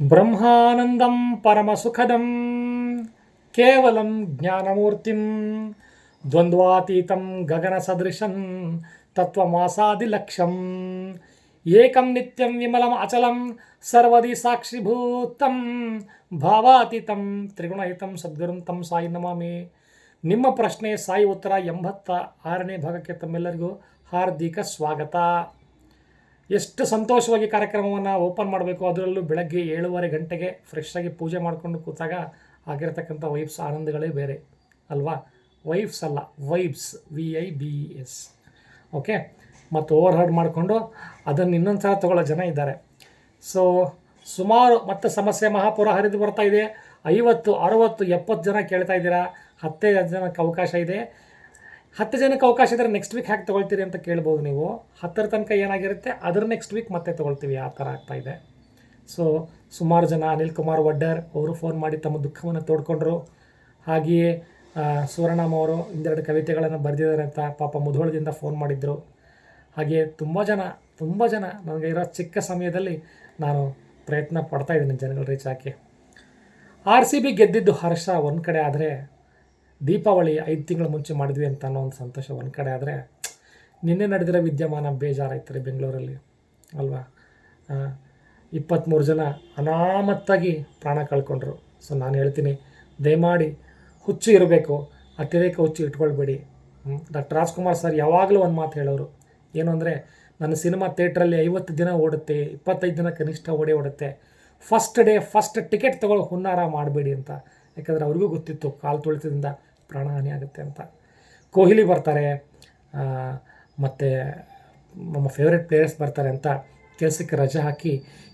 ಬ್ರಹ್ಮಾನಂದಂ ಪರಮಸುಖದಂ ಕೇವಲಂ ಜ್ಞಾನಮೂರ್ತಿಂ ದ್ವಂದ್ವಾತೀತಂ ಗಗನಸದೃಶಂ ತತ್ವಮಾಸಾದಿಲಕ್ಷ್ಯಂ ಏಕಂ ನಿತ್ಯಂ ವಿಮಲಂ ಅಚಲಂ ಸರ್ವದಿ ಸಾಕ್ಷಿಭೂತಂ ಭಾವಾತೀತಂ ತ್ರಿಗುಣಹಿತಂ ಸದ್ಗುರುಂ ತಂ ಸಾಯಿ ನಮಾಮಿ ನಿಮ್ಮ ಪ್ರಶ್ನೆ ಸಾಯಿ ಉತ್ತರ ಎಂಬತ್ತ ಆರನೇ ಭಾಗಕ್ಕೆ ತಮ್ಮೆಲ್ಲರಿಗೂ ಹಾರ್ದಿಕ ಸ್ವಾಗತ ಎಷ್ಟು ಸಂತೋಷವಾಗಿ ಕಾರ್ಯಕ್ರಮವನ್ನು ಓಪನ್ ಮಾಡಬೇಕು ಅದರಲ್ಲೂ ಬೆಳಗ್ಗೆ ಏಳುವರೆ ಗಂಟೆಗೆ ಫ್ರೆಶ್ ಆಗಿ ಪೂಜೆ ಮಾಡಿಕೊಂಡು ಕೂತಾಗ ಆಗಿರ್ತಕ್ಕಂಥ ವೈಬ್ಸ್, ಆನಂದಗಳೇ ಬೇರೆ, ಅಲ್ವಾ? ವೈಬ್ಸ್ ಅಲ್ಲ, vibes V I B S okay ಮತ್ತು ಓವರ್ ಹರ್ಡ್ ಮಾಡಿಕೊಂಡು ಅದನ್ನು ಇನ್ನೊಂದು ಸಲ ತಗೊಳ್ಳೋ ಜನ ಇದ್ದಾರೆ. ಸೊ ಸುಮಾರು ಮತ್ತೆ ಸಮಸ್ಯೆ ಮಹಾಪುರ ಹರಿದು ಬರ್ತಾ ಇದೆ. ಐವತ್ತು, ಅರವತ್ತು, ಎಪ್ಪತ್ತು ಜನ ಕೇಳ್ತಾ ಇದ್ದೀರಾ? ಹತ್ತೈದು ಜನಕ್ಕೆ ಅವಕಾಶ ಇದೆ. ಹತ್ತು ಜನಕ್ಕೆ ಅವಕಾಶ ಇದ್ದರೆ ನೆಕ್ಸ್ಟ್ ವೀಕ್ ಹ್ಯಾಕ್ ತೊಗೊಳ್ತೀರಿ ಅಂತ ಕೇಳ್ಬೋದು ನೀವು. ಹತ್ತರ ತನಕ ಏನಾಗಿರುತ್ತೆ, ಅದರ ನೆಕ್ಸ್ಟ್ ವೀಕ್ ಮತ್ತೆ ತೊಗೊಳ್ತೀವಿ ಆ ಥರ ಆಗ್ತಾ ಇದೆ. ಸೊ ಸುಮಾರು ಜನ ಅನಿಲ್ ಕುಮಾರ್ ವಡ್ಡರ್ ಅವರು ಫೋನ್ ಮಾಡಿ ತಮ್ಮ ದುಃಖವನ್ನು ತೋಡ್ಕೊಂಡ್ರು. ಹಾಗೆಯೇ ಸುವರ್ಣಮ್ಮ ಅವರು ಇಂದೆರಡು ಕವಿತೆಗಳನ್ನು ಬರೆದಿದ್ದಾರೆ ಅಂತ ಪಾಪ ಮುಧೋಳದಿಂದ ಫೋನ್ ಮಾಡಿದ್ರು. ಹಾಗೆಯೇ ತುಂಬ ಜನ ತುಂಬ ಜನ ನನಗೆ ಇರೋ ಚಿಕ್ಕ ಸಮಯದಲ್ಲಿ ನಾನು ಪ್ರಯತ್ನ ಪಡ್ತಾ ಇದ್ದೀನಿ ಜನಗಳು ರೀಚ್ ಹಾಕಿ. ಆರ್ ಸಿ ಬಿ ಗೆದ್ದಿದ್ದು ಹರ್ಷ ಒಂದು ಕಡೆ ಆದರೆ ದೀಪಾವಳಿ ಐದು ತಿಂಗಳು ಮುಂಚೆ ಮಾಡಿದ್ವಿ ಅಂತ ಅನ್ನೋ ಒಂದು ಸಂತೋಷ ಒಂದು ಕಡೆ ಆದರೆ, ನಿನ್ನೆ ನಡೆದಿರೋ ವಿದ್ಯಮಾನ ಬೇಜಾರಾಯ್ತಾರೆ ಬೆಂಗಳೂರಲ್ಲಿ, ಅಲ್ವಾ? ಇಪ್ಪತ್ತ್ಮೂರು ಜನ ಅನಾಮತ್ತಾಗಿ ಪ್ರಾಣ ಕಳ್ಕೊಂಡ್ರು. ಸೊ ನಾನು ಹೇಳ್ತೀನಿ, ದಯಮಾಡಿ ಹುಚ್ಚು ಇರಬೇಕು, ಅತ್ಯಧಿಕ ಹುಚ್ಚು ಇಟ್ಕೊಳ್ಬೇಡಿ. ಡಾಕ್ಟರ್ ರಾಜ್ಕುಮಾರ್ ಸರ್ ಯಾವಾಗಲೂ ಒಂದು ಮಾತು ಹೇಳೋರು, ಏನು ಅಂದರೆ, ನನ್ನ ಸಿನಿಮಾ ಥಿಯೇಟ್ರಲ್ಲಿ ಐವತ್ತು ದಿನ ಓಡುತ್ತೆ, ಇಪ್ಪತ್ತೈದು ದಿನ ಕನಿಷ್ಠ ಓಡೇ ಓಡುತ್ತೆ, ಫಸ್ಟ್ ಡೇ, ಫಸ್ಟ್ ಟಿಕೆಟ್ ತೊಗೊಳ್ಳೋ ಹುನ್ನಾರ ಮಾಡಬೇಡಿ ಅಂತ. ಯಾಕಂದರೆ ಅವ್ರಿಗೂ ಗೊತ್ತಿತ್ತು ಕಾಲು ತುಳಿತದಿಂದ ಪ್ರಾಣಹಾನಿ ಆಗುತ್ತೆ ಅಂತ. ಕೊಹ್ಲಿ ಬರ್ತಾರೆ ಮತ್ತು ನಮ್ಮ ಫೇವ್ರೆಟ್ ಪ್ಲೇಯರ್ಸ್ ಬರ್ತಾರೆ ಅಂತ ಕೆಲಸಕ್ಕೆ ರಜೆ ಹಾಕಿ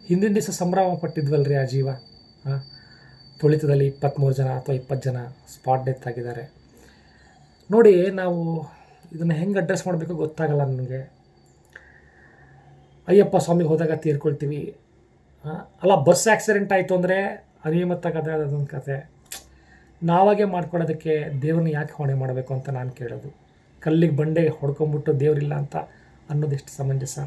ಹಿಂದಿನ ದಿವಸ ಸಂಭ್ರಮ ಪಟ್ಟಿದ್ವಲ್ರಿ ಆ ಜೀವ ತುಳಿತದಲ್ಲಿ ಇಪ್ಪತ್ತ್ಮೂರು ಜನ ಅಥವಾ ಇಪ್ಪತ್ತು ಜನ ಸ್ಪಾಟ್ ಡೆತ್ ಆಗಿದ್ದಾರೆ. ನೋಡಿ, ನಾವು ಇದನ್ನು ಹೆಂಗೆ ಅಡ್ರೆಸ್ ಮಾಡಬೇಕು ಗೊತ್ತಾಗಲ್ಲ ನನಗೆ. ಅಯ್ಯಪ್ಪ ಸ್ವಾಮಿಗೆ ಹೋದಾಗ ತೀರ್ಕೊಳ್ತೀವಿ. ಅಲ್ಲ, ಬಸ್ ಆಕ್ಸಿಡೆಂಟ್ ಆಯಿತು ಅಂದರೆ ಅನಿಯಮಿತ ಕಥೆ ಅದೊಂದು ಕತೆ. ನಾವಾಗೆ ಮಾಡ್ಕೊಳ್ಳೋದಕ್ಕೆ ದೇವ್ರನ್ನ ಯಾಕೆ ಹೊಣೆ ಮಾಡಬೇಕು ಅಂತ ನಾನು ಕೇಳೋದು. ಕಲ್ಲಿಗೆ ಬಂಡೆ ಹೊಡ್ಕೊಂಬಿಟ್ಟು ದೇವರಿಲ್ಲ ಅಂತ ಅನ್ನೋದೆಷ್ಟು ಸಮಂಜಸ.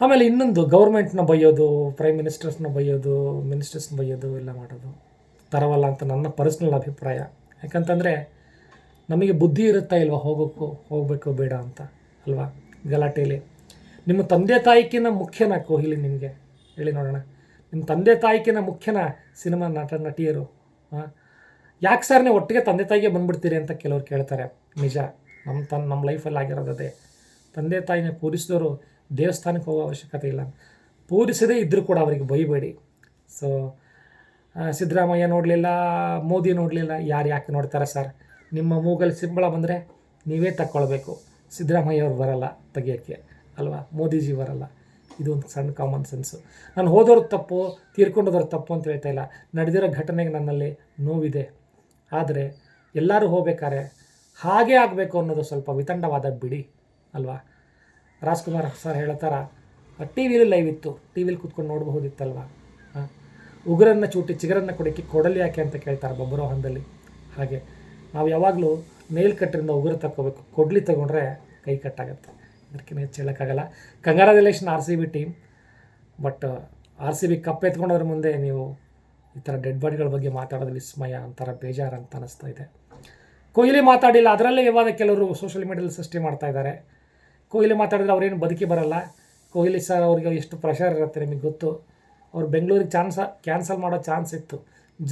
ಆಮೇಲೆ ಇನ್ನೊಂದು, ಗೌರ್ಮೆಂಟ್ನ ಬೈಯೋದು ಪ್ರೈಮ್ ಮಿನಿಸ್ಟರ್ಸ್ನ ಬೈಯೋದು ಮಿನಿಸ್ಟರ್ಸ್ನ ಬೈಯೋದು ಎಲ್ಲ ಮಾಡೋದು. ತರವಲ್ಲ ಅಂತ ನನ್ನ ಪರ್ಸ್ನಲ್ ಅಭಿಪ್ರಾಯ. ಯಾಕಂತಂದರೆ, ನಮಗೆ ಬುದ್ಧಿ ಇರುತ್ತಾ ಇಲ್ವಾ ಹೋಗೋಕ್ಕೂ ಹೋಗಬೇಕು ಬೇಡ ಅಂತ, ಅಲ್ವಾ? ಗಲಾಟೆಯಲ್ಲಿ ನಿಮ್ಮ ತಂದೆ ತಾಯಿಕಿನ ಮುಖ್ಯನ ಕೊಹ್ಲಿ ನಿಮಗೆ? ಹೇಳಿ ನೋಡೋಣ. ನಿಮ್ಮ ತಂದೆ ತಾಯಿಕಿನ ಮುಖ್ಯನ ಸಿನಿಮಾ ನಟ, ನಟಿಯರು ಹಾಂ ಯಾಕೆ ಸರ್ ನೀವು ಒಟ್ಟಿಗೆ ತಂದೆ ತಾಯಿಗೆ ಬಂದ್ಬಿಡ್ತೀರಿ ಅಂತ ಕೆಲವ್ರು ಕೇಳ್ತಾರೆ. ನಿಜ ನಮ್ಮ ತನ್ನ ನಮ್ಮ ಲೈಫಲ್ಲಿ ಆಗಿರೋದದೇ ತಂದೆ ತಾಯಿನ ಪೂರಿಸಿದವರು ದೇವಸ್ಥಾನಕ್ಕೆ ಹೋಗೋ ಅವಶ್ಯಕತೆ ಇಲ್ಲ. ಪೂರಿಸದೇ ಇದ್ದರೂ ಕೂಡ ಅವರಿಗೆ ಬೈಬೇಡಿ. ಸೊ ಸಿದ್ದರಾಮಯ್ಯ ನೋಡಲಿಲ್ಲ, ಮೋದಿ ನೋಡಲಿಲ್ಲ, ಯಾರು ಯಾಕೆ ನೋಡ್ತಾರೆ ಸರ್ ನಿಮ್ಮ ಮೂಗಲ್ಲಿ ಸಿಂಬಳ ಬಂದರೆ ನೀವೇ ತಕ್ಕೊಳ್ಬೇಕು. ಸಿದ್ದರಾಮಯ್ಯ ಅವ್ರು ಬರಲ್ಲ ತೆಗಿಯೋಕ್ಕೆ, ಅಲ್ವಾ? ಮೋದಿಜಿ ಬರಲ್ಲ. ಇದು ಒಂದು ಸಣ್ಣ ಕಾಮನ್ ಸೆನ್ಸು ನಾನು ಹೋದವ್ರ ತಪ್ಪು ತೀರ್ಕೊಂಡೋದ್ರ ತಪ್ಪು ಅಂತ ಹೇಳ್ತಾ ಇಲ್ಲ. ನಡೆದಿರೋ ಘಟನೆಗೆ ನನ್ನಲ್ಲಿ ನೋವಿದೆ. ಆದರೆ ಎಲ್ಲರೂ ಹೋಗ್ಬೇಕಾದ್ರೆ ಹಾಗೆ ಆಗಬೇಕು ಅನ್ನೋದು ಸ್ವಲ್ಪ ವಿತಂಡವಾದ ಬಿಡಿ, ಅಲ್ವಾ? ರಾಜ್ಕುಮಾರ್ ಸರ್ ಹೇಳೋ ಥರ ಟಿ ವಿಲಿ ಲೈವ್ ಇತ್ತು, ಟಿ ವಿಲಿ ಕೂತ್ಕೊಂಡು ನೋಡಬಹುದಿತ್ತಲ್ವ? ಉಗುರನ್ನು ಚೂಟಿ ಚಿಗರನ್ನು ಕೊಡಕ್ಕೆ ಕೊಡಲಿ ಯಾಕೆ ಅಂತ ಕೇಳ್ತಾರೆ ಬಬ್ಬರೋಹನದಲ್ಲಿ. ಹಾಗೆ ನಾವು ಯಾವಾಗಲೂ ನೇಲ್ ಕಟ್ಟರಿಂದ ಉಗುರು ತಗೋಬೇಕು ಕೊಡಲಿ ತಗೊಂಡ್ರೆ ಕೈ ಕಟ್ಟಾಗತ್ತೆ ಅದಕ್ಕಿಂತ ಹೆಚ್ಚು ಹೇಳೋಕ್ಕಾಗಲ್ಲ. Congratulation R C B team but R C B cup ಎತ್ಕೊಂಡೋದ್ರ ಮುಂದೆ ನೀವು ಈ ಥರ ಡೆಡ್ ಬಾಡಿಗಳ ಬಗ್ಗೆ ಮಾತಾಡೋದು ವಿಸ್ಮಯ ಅಂತಾರೆ ಬೇಜಾರು ಅಂತ ಅನಿಸ್ತಾ ಇದೆ. ಕೊಹ್ಲಿ ಮಾತಾಡಿಲ್ಲ, ಅದರಲ್ಲೇ ವಿವಾದ ಕೆಲವರು ಸೋಷಿಯಲ್ ಮೀಡಿಯಲ್ಲಿ ಸೃಷ್ಟಿ ಮಾಡ್ತಾ ಇದ್ದಾರೆ. ಕೊಹ್ಲಿ ಮಾತಾಡಿದ್ರೆ ಅವರೇನು ಬದುಕಿ ಬರಲ್ಲ. ಕೊಹ್ಲಿ ಸರ್ ಅವ್ರಿಗೆ ಎಷ್ಟು ಪ್ರೆಷರ್ ಇರುತ್ತೆ ನಿಮಗೆ ಗೊತ್ತು. ಅವ್ರು ಬೆಂಗಳೂರಿಗೆ ಚಾನ್ಸ ಕ್ಯಾನ್ಸಲ್ ಮಾಡೋ ಚಾನ್ಸ್ ಇತ್ತು.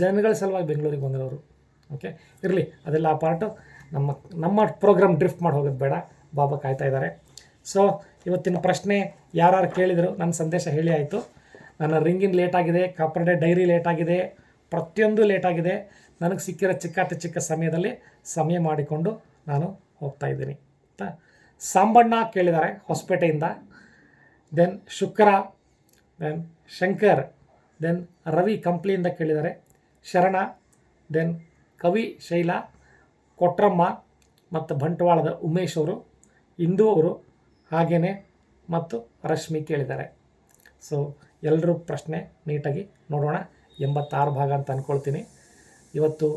ಜನಗಳ ಸಲುವಾಗಿ ಬೆಂಗಳೂರಿಗೆ ಬಂದಿರೋರು. ಓಕೆ ಇರಲಿ, ಅದೆಲ್ಲ ಆ ಪಾರ್ಟು ನಮ್ಮ ನಮ್ಮ ಪ್ರೋಗ್ರಾಮ್ ಡ್ರಿಫ್ಟ್ ಮಾಡಿ ಹೋಗೋದು ಬೇಡ. ಬಾಬಾ ಕಾಯ್ತಾ ಇದ್ದಾರೆ. ಸೊ ಇವತ್ತಿನ ಪ್ರಶ್ನೆ ಯಾರು ಕೇಳಿದರು, ನನ್ನ ಸಂದೇಶ ಹೇಳಿ ಆಯಿತು. ನನ್ನ ರಿಂಗಿನ ಲೇಟ್ ಆಗಿದೆ ಕಾಪರ್ ಡೇ ಡೈರಿ ಲೇಟ್ ಆಗಿದೆ, ಪ್ರತಿಯೊಂದು ಲೇಟ್ ಆಗಿದೆ. ನನಗೆ ಸಿಕ್ಕಿರೋ ಚಿಕ್ಕ ಚಿಕ್ಕ ಸಮಯದಲ್ಲಿ ಸಮಯ ಮಾಡಿಕೊಂಡು ನಾನು ಹೋಗ್ತಾ ಇದ್ದೀನಿ. ಅಂತ ಸಾಂಬಣ್ಣ ಕೇಳಿದ್ದಾರೆ ಹೊಸಪೇಟೆಯಿಂದ. Then Shukra then Shankar then Ravi ಕಂಪ್ಲಿಯಿಂದ ಕೇಳಿದ್ದಾರೆ. ಶರಣ ದೆನ್ ಕವಿ ಶೈಲಾ, ಕೊಟ್ರಮ್ಮ ಮತ್ತು ಬಂಟ್ವಾಳದ ಉಮೇಶ್ ಅವರು, ಇಂದು ಅವರು ಹಾಗೆಯೇ ಮತ್ತು ರಶ್ಮಿ ಕೇಳಿದ್ದಾರೆ. ಸೊ ಎಲ್ಲರೂ ಪ್ರಶ್ನೆ ನೀಟಾಗಿ ನೋಡೋಣ. ಎಂಬತ್ತಾರು ಭಾಗ ಅಂತ ಅಂದ್ಕೊಳ್ತೀನಿ ಇವತ್ತು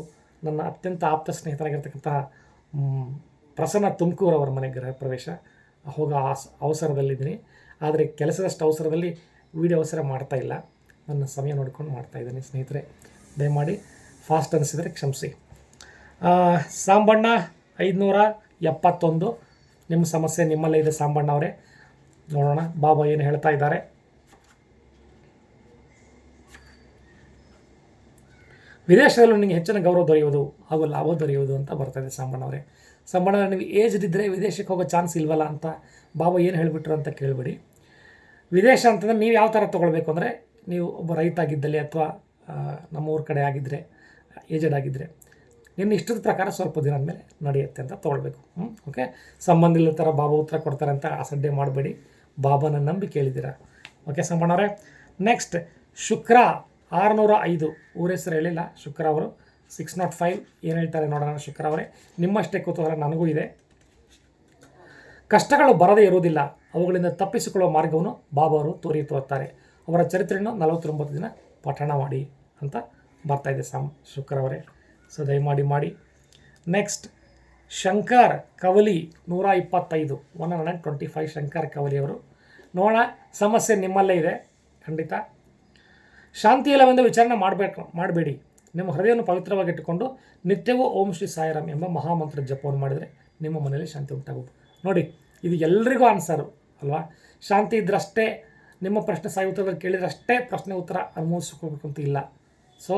ನನ್ನ ಅತ್ಯಂತ ಆಪ್ತ ಸ್ನೇಹಿತರಾಗಿರ್ತಕ್ಕಂತಹ ಪ್ರಸನ್ನ ತುಮಕೂರು ಅವರ ಮನೆ ಗೃಹ ಪ್ರವೇಶ ಹೋಗೋ ಆಸ್ ಅವಸರದಲ್ಲಿದ್ದೀನಿ. ಆದರೆ ಕೆಲಸದಷ್ಟು ಅವಸರದಲ್ಲಿ ವೀಡಿಯೋ ಅವಸರ ಮಾಡ್ತಾ ಇಲ್ಲ. ನನ್ನ ಸಮಯ ನೋಡ್ಕೊಂಡು ಮಾಡ್ತಾ ಇದ್ದೀನಿ ಸ್ನೇಹಿತರೆ. ದಯಮಾಡಿ ಫಾಸ್ಟ್ ಅನಿಸಿದರೆ ಕ್ಷಮಿಸಿ. ಸಾಂಬಣ್ಣ ಐದುನೂರ ಎಪ್ಪತ್ತೊಂದು. ನಿಮ್ಮ ಸಮಸ್ಯೆ ನಿಮ್ಮಲ್ಲೇ ಇದೆ ಸಾಂಬಣ್ಣ ಅವರೇ ನೋಡೋಣ. ಬಾಬಾ ಏನು ಹೇಳ್ತಾ ಇದ್ದಾರೆ? ವಿದೇಶದಲ್ಲೂ ನಿಮಗೆ ಹೆಚ್ಚಿನ ಗೌರವ ದೊರೆಯುವುದು ಹಾಗೂ ಲಾಭ ದೊರೆಯುವುದು ಅಂತ ಬರ್ತಾಯಿದೆ ಅವರೇ ಸಾಂಬಣ್ಣ ನೀವು ಏಜ್ಡ್ ಇದ್ದರೆ ವಿದೇಶಕ್ಕೆ ಹೋಗೋ ಚಾನ್ಸ್ ಇಲ್ವಲ್ಲ ಅಂತ ಬಾಬಾ ಏನು ಹೇಳಿಬಿಟ್ರು ಅಂತ ಕೇಳಬೇಡಿ. ವಿದೇಶ ಅಂತಂದರೆ ನೀವು ಯಾವ ಥರ ತೊಗೊಳ್ಬೇಕು ಅಂದರೆ ನೀವು ಒಬ್ಬ ರೈತ ಆಗಿದ್ದಲ್ಲಿ ಅಥವಾ ನಮ್ಮ ಊರ ಕಡೆ ಆಗಿದ್ದರೆ ಏಜೆಡ್ ಆಗಿದ್ದರೆ ನಿನ್ನ ಇಷ್ಟದ ಪ್ರಕಾರ ಸ್ವಲ್ಪ ದಿನ ಮೇಲೆ ನಡೆಯುತ್ತೆ ಅಂತ ತೊಗೊಳ್ಬೇಕು. ಹ್ಞೂ ಓಕೆ ಸಂಬಂಧ ಇಲ್ಲದ ಥರ ಬಾಬಾ ಉತ್ತರ ಕೊಡ್ತಾರೆ ಅಂತ ಅಸಡ್ಡೆ ಮಾಡಬೇಡಿ. ಬಾಬನ ನಂಬಿ ಕೇಳಿದ್ದೀರಾ ಓಕೆ ಸಂಬಣ್ಣವ್ರೆ? ನೆಕ್ಸ್ಟ್ ಶುಕ್ರ. ಆರುನೂರ ಐದು ಊರ ಹೆಸರು ಹೇಳಿಲ್ಲ ಶುಕ್ರ ಅವರು. ಸಿಕ್ಸ್ ನಾಟ್ ಫೈವ್ ಏನು ಹೇಳ್ತಾರೆ ನೋಡೋಣ ಶುಕ್ರ ಅವರೇ. ನಿಮ್ಮಷ್ಟೇ ಕುತೂಹಲ ನನಗೂ ಇದೆ. ಕಷ್ಟಗಳು ಬರದೇ ಇರುವುದಿಲ್ಲ. ಅವುಗಳಿಂದ ತಪ್ಪಿಸಿಕೊಳ್ಳುವ ಮಾರ್ಗವನ್ನು ಬಾಬಾ ಅವರು ತೋರಿ ತೋರ್ತಾರೆ ಅವರ ಚರಿತ್ರೆಯನ್ನು ನಲವತ್ತೊಂಬತ್ತು ದಿನ ಪಠಣ ಮಾಡಿ ಅಂತ ಬರ್ತಾ ಇದೆ ಸಾಮ್ ಶುಕ್ರವರೇ ಸೊ ದಯಮಾಡಿ ಮಾಡಿ. ನೆಕ್ಸ್ಟ್ ಶಂಕರ್ ಕವಲಿ ನೂರ ಇಪ್ಪತ್ತೈದು one hundred and twenty five Shankar Kavali ಅವರು. ನೋಡೋಣ, ಸಮಸ್ಯೆ ನಿಮ್ಮಲ್ಲೇ ಇದೆ. ಖಂಡಿತ. ಶಾಂತಿ ಇಲ್ಲವೆಂದು ವಿಚಾರಣೆ ಮಾಡಬೇಕು, ಮಾಡಬೇಡಿ. ನಿಮ್ಮ ಹೃದಯವನ್ನು ಪವಿತ್ರವಾಗಿಟ್ಟುಕೊಂಡು ನಿತ್ಯವೂ ಓಂ ಶ್ರೀ ಸಾಯಿರಾಮ್ ಎಂಬ ಮಹಾಮಂತ್ರ ಜಪವನ್ನು ಮಾಡಿದರೆ ನಿಮ್ಮ ಮನೆಯಲ್ಲಿ ಶಾಂತಿ ಉಂಟಾಗುತ್ತೆ. ನೋಡಿ, ಇದು ಎಲ್ರಿಗೂ ಆನ್ಸರು ಅಲ್ವಾ? ಶಾಂತಿ ಇದ್ರಷ್ಟೇ ನಿಮ್ಮ ಪ್ರಶ್ನೆ ಸಾಯಿ ಉತ್ತರದಲ್ಲಿ ಕೇಳಿದ್ರಷ್ಟೇ ಪ್ರಶ್ನೆ ಉತ್ತರ ಅನುಮೋದಿಸ್ಕೋಬೇಕು ಅಂತ ಇಲ್ಲ. ಸೊ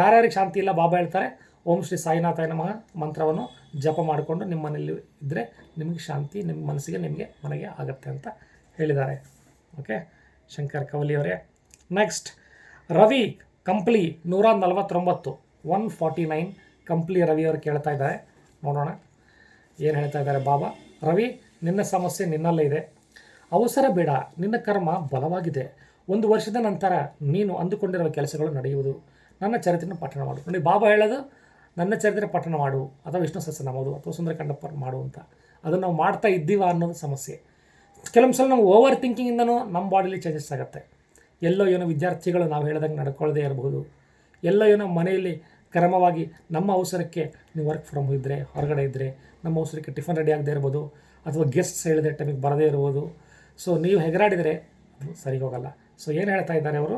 ಯಾರ್ಯಾರಿಗೆ ಶಾಂತಿ ಇಲ್ಲ ಬಾಬಾ ಹೇಳ್ತಾರೆ, ಓಂ ಶ್ರೀ ಸಾಯಿನಾಥಾಯ ನಮಃ ಮಂತ್ರವನ್ನು ಜಪ ಮಾಡಿಕೊಂಡು ನಿಮ್ಮ ಮನೆಯಲ್ಲಿ ಇದ್ದರೆ ನಿಮಗೆ ಶಾಂತಿ, ನಿಮ್ಮ ಮನಸ್ಸಿಗೆ ನಿಮಗೆ ಮನೆಗೆ ಆಗುತ್ತೆ ಅಂತ ಹೇಳಿದ್ದಾರೆ. ಓಕೆ ಶಂಕರ್ ಕವಲಿಯವರೇ ನೆಕ್ಸ್ಟ್ ರವಿ, ಕಂಪ್ಲಿ ನೂರ ನಲವತ್ತೊಂಬತ್ತು ಒನ್ ಫಾರ್ಟಿ ನೈನ್, ಕಂಪ್ಲಿ ರವಿಯವರು ಕೇಳ್ತಾ ಇದ್ದಾರೆ. ನೋಡೋಣ. ಏನು ಹೇಳ್ತಾ ಇದ್ದಾರೆ ಬಾಬಾ? ರವಿ, ನಿನ್ನ ಸಮಸ್ಯೆ ನಿನ್ನಲ್ಲೇ ಇದೆ. ಅವಸರ ಬೇಡ. ನಿನ್ನ ಕರ್ಮ ಬಲವಾಗಿದೆ. ಒಂದು ವರ್ಷದ ನಂತರ ನೀನು ಅಂದುಕೊಂಡಿರುವ ಕೆಲಸಗಳು ನಡೆಯುವುದು. ನನ್ನ ಚರಿತ್ರೆಯನ್ನು ಪಠಣ ಮಾಡು. ನೋಡಿ, ಬಾಬಾ ಹೇಳೋದು, ನನ್ನ ಚರಿತ್ರೆ ಪಠಣ ಮಾಡು ಅಥವಾ ವಿಷ್ಣು ಸಹಸ್ರನಾಮದು ಅಥವಾ ಸುಂದರಕಾಂಡ ಪ ಮಾಡು ಅಂತ. ಅದನ್ನು ನಾವು ಮಾಡ್ತಾ ಇದ್ದೀವ ಅನ್ನೋದು ಸಮಸ್ಯೆ. ಕೆಲವೊಂದು ಸಲ ನಾವು ಓವರ್ ಥಿಂಕಿಂಗಿಂದನೂ ನಮ್ಮ ಬಾಡಿಲಿ ಚೇಂಜಸ್ ಆಗುತ್ತೆ. ಎಲ್ಲೋ ಏನೋ ವಿದ್ಯಾರ್ಥಿಗಳು ನಾವು ಹೇಳ್ದಂಗೆ ನಡ್ಕೊಳ್ಳದೇ ಇರಬಹುದು. ಎಲ್ಲೋ ಏನೋ ಮನೆಯಲ್ಲಿ ಕ್ರಮವಾಗಿ ನಮ್ಮ ಅವಸರಕ್ಕೆ ನೀವು ವರ್ಕ್ ಫ್ರಮ್ ಇದ್ದರೆ ಹೊರಗಡೆ ಇದ್ದರೆ ನಮ್ಮ ಅವಸರಕ್ಕೆ ಟಿಫನ್ ರೆಡಿ ಆಗದೆ ಇರ್ಬೋದು ಅಥವಾ ಗೆಸ್ಟ್ಸ್ ಹೇಳಿದ್ರೆ ಟೈಮಿಗೆ ಬರದೇ ಇರ್ಬೋದು ಸೊ ನೀವು ಹೆಗರಾಡಿದರೆ ಅದು ಸರಿ ಹೋಗಲ್ಲ. ಸೊ ಏನು ಹೇಳ್ತಾ ಇದ್ದಾರೆ ಅವರು?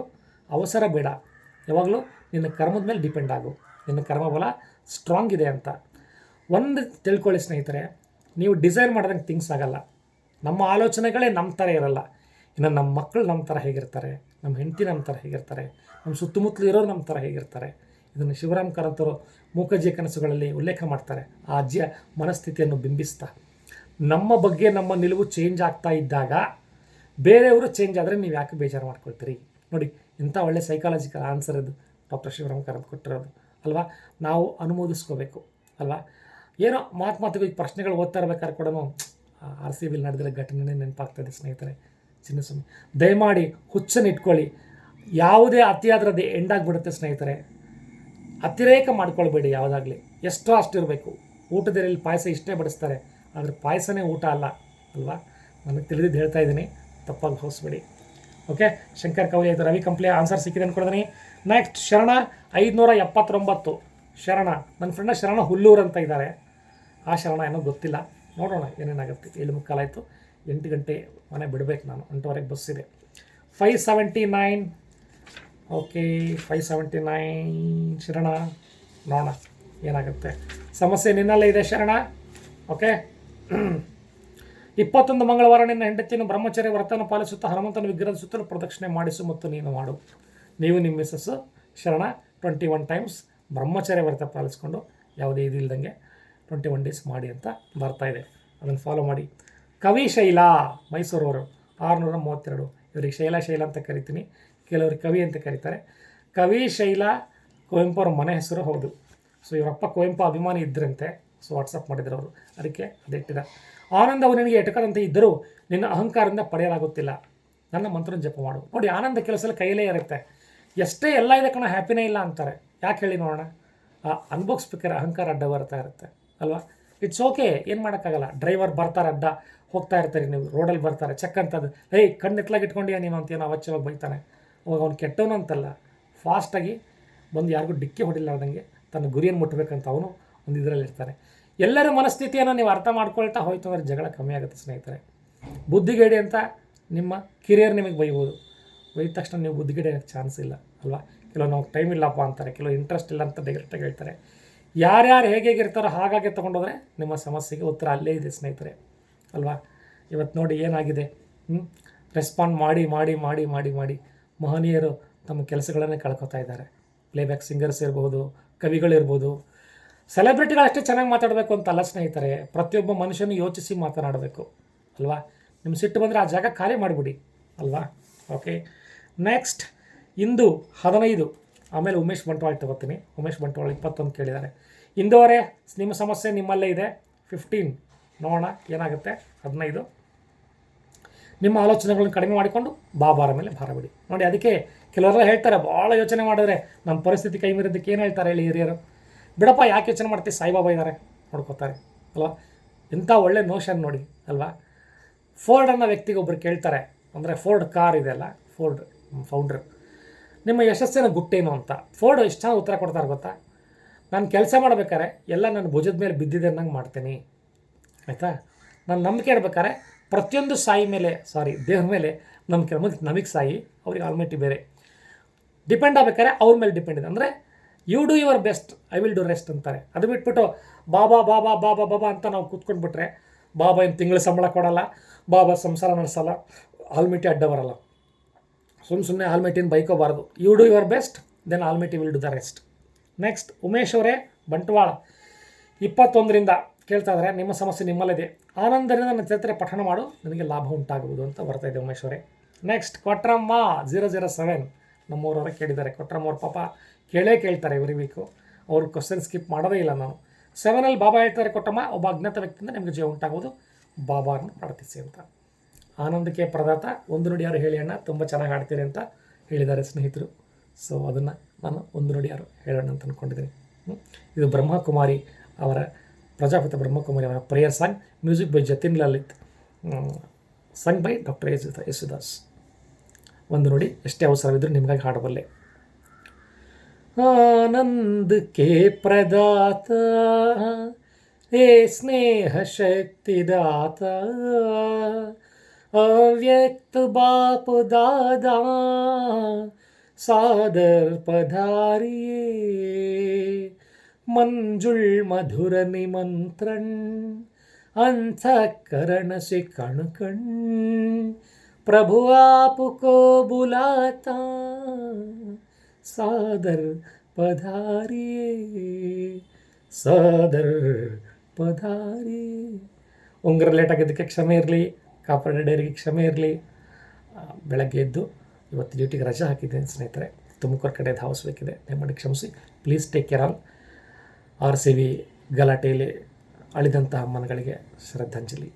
ಅವಸರ ಬೇಡ. ಯಾವಾಗಲೂ ನಿನ್ನ ಕರ್ಮದ ಮೇಲೆ ಡಿಪೆಂಡ್ ಆಗು. ನಿನ್ನ ಕರ್ಮಬಲ ಸ್ಟ್ರಾಂಗ್ ಇದೆ ಅಂತ. ಒಂದು ತಿಳ್ಕೊಳ್ಳಿ ಸ್ನೇಹಿತರೆ, ನೀವು ಡಿಸೈನ್ ಮಾಡ್ದಂಗೆ ಥಿಂಗ್ಸ್ ಆಗಲ್ಲ. ನಮ್ಮ ಆಲೋಚನೆಗಳೇ ನಮ್ಮ ಥರ ಇರಲ್ಲ. ಇನ್ನು ನಮ್ಮ ಮಕ್ಕಳು ನಮ್ಮ ಥರ ಹೇಗಿರ್ತಾರೆ? ನಮ್ಮ ಹೆಂಡತಿ ನಮ್ಮ ಥರ ಹೇಗಿರ್ತಾರೆ, ನಮ್ಮ ಸುತ್ತಮುತ್ತಲು ಇರೋರು ನಮ್ಮ ಥರ ಹೇಗಿರ್ತಾರೆ, ಇದನ್ನು ಶಿವರಾಮ್ ಕಾರಂತರು ಮೂಕಜ್ಜಿಯ ಕನಸುಗಳಲ್ಲಿ ಉಲ್ಲೇಖ ಮಾಡ್ತಾರೆ. ಆ ಅಜ್ಜಿಯ ಮನಸ್ಥಿತಿಯನ್ನು ಬಿಂಬಿಸ್ತಾ, ನಮ್ಮ ಬಗ್ಗೆ ನಮ್ಮ ನಿಲುವು ಚೇಂಜ್ ಆಗ್ತಾ ಇದ್ದಾಗ ಬೇರೆಯವರು ಚೇಂಜ್ ಆದರೆ ನೀವು ಯಾಕೆ ಬೇಜಾರು ಮಾಡ್ಕೊಳ್ತೀರಿ? ನೋಡಿ ಇಂಥ ಒಳ್ಳೆ ಸೈಕಾಲಜಿಕಲ್ ಆನ್ಸರ್ ಇದು ಡಾಕ್ಟರ್ ಶಿವರಾಮ್ ಕಾರಂತ್ ಕೊಟ್ಟಿರೋದು. ಅಲ್ವಾ? ನಾವು ಅನುಮೋದಿಸ್ಕೋಬೇಕು. ಅಲ್ವಾ? ಏನೋ ಮಾತು ಮಾತಿಗೆ ಪ್ರಶ್ನೆಗಳು ಓದ್ತಾ ಇರ್ಬೇಕಾದ್ರೆ ಕೂಡ ಆರ್ ಸಿ ಬಿಲ್ ನಡೆದಿರೋ ಘಟನೆ ನೆನಪಾಗ್ತದೆ ಸ್ನೇಹಿತರೆ. ದಯಮಾಡಿ ಹುಚ್ಚನ್ನು ಇಟ್ಕೊಳ್ಳಿ. ಯಾವುದೇ ಅತಿಯಾದ್ರದ್ದು ಎಂಡ್ ಆಗಿಬಿಡುತ್ತೆ ಸ್ನೇಹಿತರೆ. ಅತಿರೇಕ ಮಾಡ್ಕೊಳ್ಬೇಡಿ ಯಾವುದಾಗಲಿ. ಎಷ್ಟೋ ಅಷ್ಟಿರಬೇಕು. ಊಟದಲ್ಲಿ ಪಾಯಸ ಇಷ್ಟೇ ಬಡಿಸ್ತಾರೆ. ಆದರೆ ಪಾಯಸನೇ ಊಟ ಅಲ್ಲ, ಅಲ್ವಾ? ನನಗೆ ತಿಳಿದಿದ್ದು ಹೇಳ್ತಾ ಇದ್ದೀನಿ. ತಪ್ಪಾಗಿ ಹೋಗಿಸ್ಬೇಡಿ ಓಕೆ? ಶಂಕರ್ ಕವಲಿ ಆಯಿತು. ರವಿ ಕಂಪ್ಲಿ ಆನ್ಸರ್ ಸಿಕ್ಕಿದೆ ಅಂದ್ಕೊಡ್ತೀನಿ ನೆಕ್ಸ್ಟ್ ಶರಣ ಐದುನೂರ ಎಪ್ಪತ್ತೊಂಬತ್ತು. ಶರಣ ನನ್ನ ಫ್ರೆಂಡ್ ಶರಣ ಹುಲ್ಲೂರು ಅಂತ ಇದ್ದಾರೆ ಆ ಶರಣ ಏನೋ ಗೊತ್ತಿಲ್ಲ. ನೋಡೋಣ ಏನೇನಾಗುತ್ತೆ. ಏಳು ಮುಕ್ಕಾಲು ಆಯಿತು. ಎಂಟು ಗಂಟೆ ಮನೆ ಬಿಡಬೇಕು ನಾನು, ಎಂಟುವರೆಗೆ ಬಸ್ ಇದೆ. Five seventy nine okay five seventy nine Sharana, ನೋಡೋಣ, ಏನಾಗುತ್ತೆ? ಸಮಸ್ಯೆ ನಿನ್ನಲ್ಲೇ ಇದೆ ಶರಣ. ಓಕೆ ಇಪ್ಪತ್ತೊಂದು ಮಂಗಳವಾರ ನಿನ್ನ ಹೆಂಡತಿಯನ್ನು ಬ್ರಹ್ಮಚರ್ಯ ವ್ರತನ ಪಾಲಿಸುತ್ತಾ ಹನುಮಂತನ ವಿಗ್ರಹದ ಸುತ್ತಲೂ ಪ್ರದಕ್ಷಿಣೆ ಮಾಡಿಸು ಮತ್ತು ನೀನು ಮಾಡು. ನೀವು ನಿಮ್ಮ ಮಿಸ್ಸಸ್ಸು ಶರಣ ಟ್ವೆಂಟಿ ಒನ್ ಟೈಮ್ಸ್ ಬ್ರಹ್ಮಚರ್ಯ ವ್ರತ ಪಾಲಿಸ್ಕೊಂಡು ಯಾವುದೇ ಇದಿಲ್ಲದಂಗೆ ಇಲ್ದಂಗೆ ಟ್ವೆಂಟಿ ಒನ್ ಡೇಸ್ ಮಾಡಿ ಅಂತ ಬರ್ತಾ ಇದೆ. ಅದನ್ನು ಫಾಲೋ ಮಾಡಿ. ಕವಿ ಶೈಲ, ಮೈಸೂರವರು, ಆರುನೂರ ಮೂವತ್ತೆರಡು. ಇವರಿಗೆ ಶೈಲ ಶೈಲ ಅಂತ ಕರಿತೀನಿ. ಕೆಲವರು ಕವಿ ಅಂತ ಕರೀತಾರೆ. ಕವಿ ಶೈಲ ಕುವೆಂಪು ಅವ್ರ ಮನೆ ಹೆಸರು ಹೌದು. ಸೊ ಇವರಪ್ಪ ಕುವೆಂಪು ಅಭಿಮಾನಿ ಇದ್ದರಂತೆ ಸೊ ವಾಟ್ಸಪ್ ಮಾಡಿದ್ರು ಅವರು. ಅದಕ್ಕೆ ಅದಿಟ್ಟಿದ ಆನಂದ ಅವರು ನಿನಗೆ ಎಟಕದಂತೆ ಇದ್ದರೂ ನಿನ್ನ ಅಹಂಕಾರದಿಂದ ಪಡೆಯಲಾಗುತ್ತಿಲ್ಲ. ನನ್ನ ಮಂತ್ರ ಜಪ ಮಾಡು. ನೋಡಿ, ಆನಂದ ಕೆಲಸ ಕೈಲೇ ಕೈಯಲ್ಲೇ ಇರುತ್ತೆ. ಎಷ್ಟೇ ಎಲ್ಲ ಇದೆ ಕಣ ಹ್ಯಾಪಿನೇ ಇಲ್ಲ ಅಂತಾರೆ. ಯಾಕೆ ಹೇಳಿ ನೋಡೋಣ? ಆ ಅನ್ಭೋಗಿಸ್ಬೇಕಾದ್ರೆ ಅಹಂಕಾರ ಅಡ್ಡ ಬರ್ತಾ ಇರುತ್ತೆ. ಅಲ್ವಾ? ಇಟ್ಸ್ ಓಕೆ ಏನು ಮಾಡೋಕ್ಕಾಗಲ್ಲ. ಡ್ರೈವರ್ ಬರ್ತಾರೆ, ಅಡ್ಡ ಹೋಗ್ತಾ ಇರ್ತಾರೆ, ನೀವು ರೋಡಲ್ಲಿ ಬರ್ತಾರೆ. ಚೆಕ್ ಅಂತದ್ದು ಏಯ್ ಕಣ್ಣು ಎತ್ತಲಾಗಿ ಇಟ್ಕೊಂಡಿಯಾ ನೀನು? ಅಂತ ಏನೋ ಅವಶ್ಯವಾಗಿ ಬೈತಾನೆ. ಅವಾಗ ಅವ್ನು ಕೆಟ್ಟವನು ಅಂತಲ್ಲ. ಫಾಸ್ಟಾಗಿ ಬಂದು ಯಾರಿಗೂ ಡಿಕ್ಕಿ ಹೊಡಿಲಾರ್ದಂಗೆ ತನ್ನ ಗುರಿಯನ್ನು ಮುಟ್ಟಬೇಕಂತ ಅವನು ಒಂದು ಇದರಲ್ಲಿ ಇರ್ತಾನೆ. ಎಲ್ಲರ ಮನಸ್ಥಿತಿಯನ್ನು ನೀವು ಅರ್ಥ ಮಾಡ್ಕೊಳ್ತಾ ಹೋಯ್ತು ಅಂದರೆ ಜಗಳ ಕಮ್ಮಿ ಆಗುತ್ತೆ ಸ್ನೇಹಿತರೆ. ಬುದ್ಧಿಗೇಡಿ ಅಂತ ನಿಮ್ಮ ಕಿರಿಯರ್ ನಿಮಗೆ ಬೈಬೋದು. ಬೈದ ತಕ್ಷಣ ನೀವು ಬುದ್ಧಿಗೇಡಿ ಚಾನ್ಸ್ ಇಲ್ಲ, ಅಲ್ವಾ? ಕೆಲವು ನಮಗೆ ಟೈಮ್ ಇಲ್ಲಪ್ಪ ಅಂತಾರೆ, ಕೆಲವು ಇಂಟ್ರೆಸ್ಟ್ ಇಲ್ಲ ಅಂತ ಡೈರೆಕ್ಟಾಗಿ ಹೇಳ್ತಾರೆ. ಯಾರ್ಯಾರು ಹೇಗೆ ಹೇಗಿರ್ತಾರೋ ಹಾಗಾಗಿ ತೊಗೊಂಡೋದ್ರೆ ನಿಮ್ಮ ಸಮಸ್ಯೆಗೆ ಉತ್ತರ ಅಲ್ಲೇ ಇದೆ, ಸ್ನೇಹಿತರೆ. ಅಲ್ವಾ? ಇವತ್ತು ನೋಡಿ ಏನಾಗಿದೆ? ಹ್ಞೂ ರೆಸ್ಪಾಂಡ್ ಮಾಡಿ ಮಾಡಿ ಮಾಡಿ ಮಾಡಿ ಮಾಡಿ ಮಹನೀಯರು ತಮ್ಮ ಕೆಲಸಗಳನ್ನೇ ಕಳ್ಕೊತಾ ಇದ್ದಾರೆ. ಪ್ಲೇಬ್ಯಾಕ್ ಸಿಂಗರ್ಸ್ ಇರ್ಬೋದು ಕವಿಗಳಿರ್ಬೋದು ಸೆಲೆಬ್ರಿಟಿಗಳು ಅಷ್ಟೇ ಚೆನ್ನಾಗಿ ಮಾತಾಡಬೇಕು ಅಂತ ಅಲ್ಲ ಸ್ನೇಹಿತರೆ. ಪ್ರತಿಯೊಬ್ಬ ಮನುಷ್ಯನೂ ಯೋಚಿಸಿ ಮಾತನಾಡಬೇಕು. ಅಲ್ವಾ? ನಿಮ್ಮ ಸಿಟ್ಟು ಬಂದರೆ ಆ ಜಾಗ ಖಾಲಿ ಮಾಡಿಬಿಡಿ. ಅಲ್ವಾ? ಓಕೆ ನೆಕ್ಸ್ಟ್ ಇಂದು ಹದಿನೈದು. ಆಮೇಲೆ ಉಮೇಶ್ ಬಂಟ್ವಾಳ ತಗೋತೀನಿ. ಉಮೇಶ್ ಬಂಟ್ವಾಳ ಇಪ್ಪತ್ತೊಂದು ಕೇಳಿದ್ದಾರೆ. ಇಂದುವರೆ, ನಿಮ್ಮ ಸಮಸ್ಯೆ ನಿಮ್ಮಲ್ಲೇ ಇದೆ. ಫಿಫ್ಟೀನ್ ನೋಡೋಣ, ಏನಾಗುತ್ತೆ? ಹದಿನೈದು. ನಿಮ್ಮ ಆಲೋಚನೆಗಳನ್ನು ಕಡಿಮೆ ಮಾಡಿಕೊಂಡು ಬಾ ಭಾರ ಮೇಲೆ ಭಾರ ಬಿಡಿ. ನೋಡಿ, ಅದಕ್ಕೆ ಕೆಲವರೆಲ್ಲ ಹೇಳ್ತಾರೆ ಭಾಳ ಯೋಚನೆ ಮಾಡಿದ್ರೆ ನಮ್ಮ ಪರಿಸ್ಥಿತಿ ಕೈ ಮೀರಿದ್ದಕ್ಕೆ ಏನು ಹೇಳ್ತಾರೆ ಹೇಳಿ ಹಿರಿಯರು? ಬಿಡಪ್ಪ, ಯಾಕೆ ಯೋಚನೆ ಮಾಡ್ತೀವಿ ಸಾಯಿಬಾಬಾ ಇದ್ದಾರೆ ನೋಡ್ಕೋತಾರೆ. ಅಲ್ವಾ? ಇಂಥ ಒಳ್ಳೆ ನೋಷನ್ ನೋಡಿ, ಅಲ್ವಾ? ಫೋರ್ಡ್ ಅನ್ನೋ ವ್ಯಕ್ತಿಗೆ ಒಬ್ಬರು ಕೇಳ್ತಾರೆ. ಅಂದರೆ ಫೋರ್ಡ್ ಕಾರ್ ಇದೆಯಲ್ಲ ಫೋರ್ಡ್ ಫೌಂಡ್ರ್ ನಿಮ್ಮ ಯಶಸ್ಸಿನ ಗುಟ್ಟೇನು ಅಂತ. ಫೋರ್ಡ್ ಎಷ್ಟು ಚೆನ್ನಾಗಿ ಉತ್ತರ ಕೊಡ್ತಾರೆ ಗೊತ್ತಾ? ನಾನು ಕೆಲಸ ಮಾಡ್ಬೇಕಾದ್ರೆ ಎಲ್ಲ ನನ್ನ ಭುಜದ ಮೇಲೆ ಬಿದ್ದಿದೆ ಅನ್ನಂಗೆ ಮಾಡ್ತೀನಿ. ಆಯಿತಾ? ನಾನು ನಂಬಿಕೆ ಇಡ್ಬೇಕಾರೆ ಪ್ರತಿಯೊಂದು ಸಾಯಿ ಮೇಲೆ ಸಾರಿ ದೇವ್ರ ಮೇಲೆ ನಂಬಿಕೆ ನಮಗೆ ನಮಗೆ ಸಾಯಿ, ಅವ್ರಿಗೆ ಆಲ್ಮೆಟಿ ಬೇರೆ. ಡಿಪೆಂಡ್ ಆಗ್ಬೇಕಾದ್ರೆ ಅವ್ರ ಮೇಲೆ ಡಿಪೆಂಡ್ ಇದೆ. ಅಂದರೆ you do your best I will do rest ಅಂತಾರೆ. ಅದು ಬಿಟ್ಬಿಟ್ಟು ಬಾಬಾ ಬಾಬಾ ಬಾಬಾ ಬಾಬಾ ಅಂತ ನಾವು ಕೂತ್ಕೊಂಡ್ಬಿಟ್ರೆ, ಬಾಬಾ ಏನು ತಿಂಗಳ ಸಂಬಳ ಕೊಡಲ್ಲ, ಬಾಬಾ ಸಂಸಾರ ನಡೆಸಲ್ಲ ಆಲ್ಮಿಟಿ ಅಡ್ಡ ಬರಲ್ಲ. ಸುಮ್ಮ ಸುಮ್ಮನೆ ಆಲ್ಮೇಟಿನ ಬೈಕೋಬಾರ್ದು. You do your best then almighty will do the rest next Umesh ಅವರೇ, ಬಂಟ್ವಾಳ. ಇಪ್ಪತ್ತೊಂದರಿಂದ ಕೇಳ್ತಾ ಇದ್ದಾರೆ ನಿಮ್ಮ ಸಮಸ್ಯೆ ನಿಮ್ಮಲ್ಲಿದೆ. ಆನಂದರಿಂದ ನನ್ನ ಚರಿತ್ರೆ ಪಠಣ ಮಾಡು, ನನಗೆ ಲಾಭ ಉಂಟಾಗುವುದು ಅಂತ ಬರ್ತಾ ಇದೆ ಉಮೇಶ್ ಅವರೇ. Next Kotramma zero zero seven. ನಮ್ಮೂರವರೇ ಕೇಳಿದ್ದಾರೆ. ಕೊಟ್ರಮ್ಮ ಅವ್ರ ಪಾಪ ಕೇಳೇ ಕೇಳ್ತಾರೆ ಎವ್ರಿ ವೀಕು ಅವ್ರ ಕ್ವಶನ್ ಸ್ಕಿಪ್ ಮಾಡೋದೇ ಇಲ್ಲ ನಾನು. ಸೆವೆನಲ್ಲಿ ಬಾಬಾ ಹೇಳ್ತಾರೆ ಕೊಟ್ಟಮ್ಮ ಒಬ್ಬ ಅಜ್ಞಾತ ವ್ಯಕ್ತಿಯಿಂದ ನಿಮಗೆ ಜೀವ ಉಂಟಾಗೋದು ಬಾಬಾರನ್ನು ಪ್ರಾರ್ಥಿಸಿ ಅಂತ. ಆನಂದಕ್ಕೆ ಪ್ರದಾತ. ಒಂದು ನುಡಿಯಾರು ಹೇಳಿ ಅಣ್ಣ? ತುಂಬ ಚೆನ್ನಾಗಿ ಆಡ್ತೀರಿ ಅಂತ ಹೇಳಿದ್ದಾರೆ ಸ್ನೇಹಿತರು. ಸೊ ಅದನ್ನು ನಾನು ಒಂದು ನುಡಿಯಾರು ಹೇಳೋಣ ಅಂತ ಅಂದ್ಕೊಂಡಿದ್ದೀನಿ ಇದು ಬ್ರಹ್ಮಕುಮಾರಿ ಅವರ ಪ್ರಜಾಪತಿ ಬ್ರಹ್ಮಕುಮಾರಿ ಅವರ prayer song music by Jatin Lalit song by doctor S Yesudas ಒಂದು ನೋಡಿ, ಎಷ್ಟೇ ಅವಸರವಿದ್ರು ನಿಮಗಾಗಿ ಹಾಡಬಲ್ಲೆ. ಆನಂದಕ್ಕೆ ಪ್ರದಾತ, ಹೇ ಸ್ನೇಹ ಶಕ್ತಿದಾತ. अव्यक्त बाप दादा सादर पधारिये मंजुल मधुर निमंत्रण अंतकरण से कण कण प्रभु आपको बुलाता सादर पधारिए ಸಾದರ್ ಪಧಾರಿ ಉಂಗುರ ಲೇಟ್ ಆಗಿದ್ದಕ್ಕೆ ಕ್ಷಮೆ ಇರಲಿ ಕಾಪಾಡ ಡೈರಿಗೆ ಕ್ಷಮೆ ಇರಲಿ. ಬೆಳಗ್ಗೆ ಎದ್ದು ಇವತ್ತು ಡ್ಯೂಟಿಗೆ ರಜೆ ಹಾಕಿದ್ದೇನೆ ಸ್ನೇಹಿತರೆ. ತುಮಕೂರು ಕಡೆ ಧಾವಿಸ್ಬೇಕಿದೆ ದಯಮಾಡಿ ಕ್ಷಮಿಸಿ. Please take care all R C B ಗಲಾಟೆಯಲ್ಲಿ ಅಳಿದಂತಹ ಮನಗಳಿಗೆ ಶ್ರದ್ಧಾಂಜಲಿ.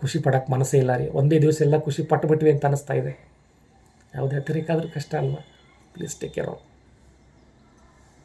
ಖುಷಿ ಪಡೋಕ್ಕೆ ಮನಸ್ಸೇ ಇಲ್ಲ ರೀ. ಒಂದೇ ದಿವಸ ಎಲ್ಲ ಖುಷಿ ಪಟ್ಟುಬಿಟ್ವಿ ಅಂತ ಅನ್ನಿಸ್ತಾ ಇದೆ. ಯಾವುದೇ ಹತ್ತಿರಕ್ಕಾದರೂ ಕಷ್ಟ ಅಲ್ವಾ? Please take care all